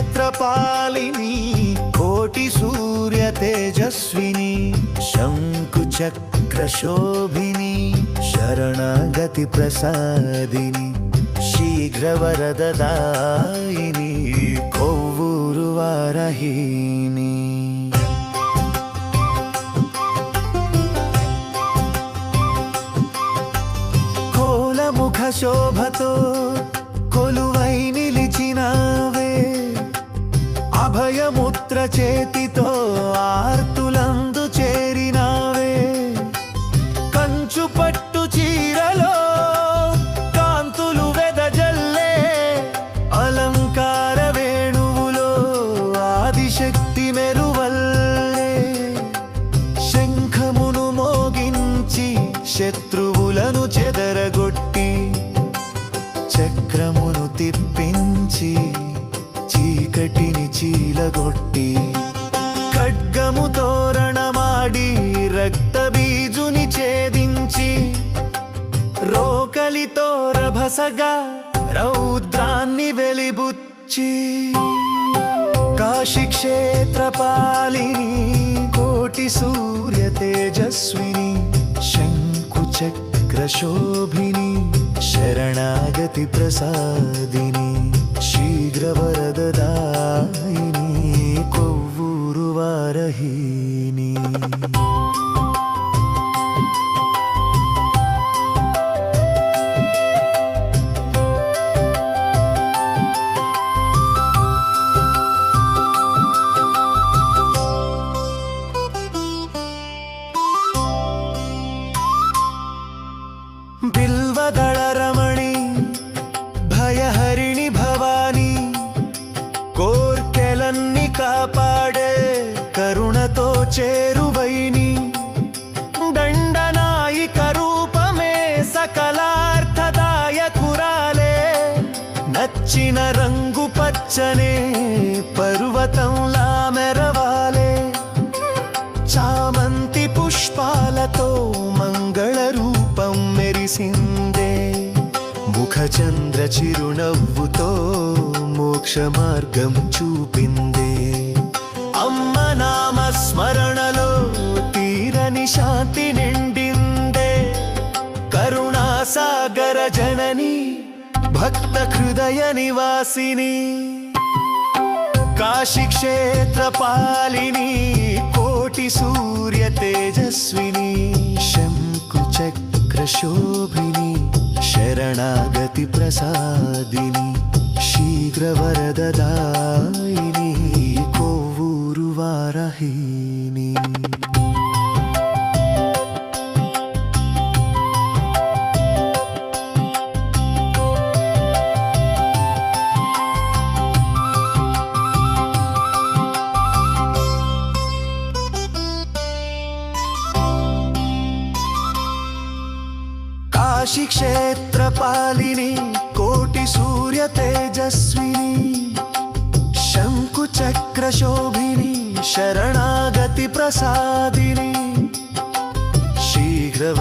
काशीक्षेत्रपालिनी कोटिसूर्यतेजस्विनी शङ्कुचक्रशोभिनी शरणागतिप्रसादिनी शीघ्रवरददायिनी ஒவ்வொரு வரகினி కోలముఖ శోభతో కొలువై నిలిచినావే. అభయముత్ర చేతితో ఆర్త శత్రువులను చెదరగొట్టి చక్రమును తిప్పించి చీకటిని చీలగొట్టి ఖడ్గము తోరణమాడి రక్తబీజుని ఛేదించి రోకలితో రభసగా రౌద్రాన్ని వెలిబుచ్చి కాశీక్షేత్రపాలిని కోటి సూర్య తేజస్విని శంక శరణాగతి ప్రసాదిని శీఘ్రవరదదాయిని బిల్వదళ రమణి భయహరిణి భవాని కోర్కెలన్ని కాపాడే కరుణతో చేరువైని దండనాయిక రూపమే సకలార్థదాయకురాలే నచ్చిన రంగు పచ్చనే పర్వతంలా మెరవాలే చామంతి పుష్పాలతో మంగళ రూపం మెరిసింది ముఖచంద్ర చిరునవ్వుతో మోక్ష మార్గం చూపిందే. అమ్మ నామ స్మరణలో తీరని శాంతి నిండిందే. కరుణాసాగర జనని భక్త హృదయ నివాసిని. కాశీ క్షేత్ర పాలిని కోటి సూర్య తేజస్విని. శంకు చక్ర శోభిని. శరణాగతి ప్రసాదిని శీఘ్రవరదదాయిని కోవూరు వారహీని కాశీక్షేత్రపాలిని కోటి సూర్య తేజస్విని శంకుచక్రశోభిని శరణాగతి ప్రసాదిని శీఘ్రవరదదాయిని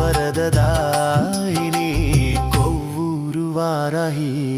కొవ్వూరు వారహీని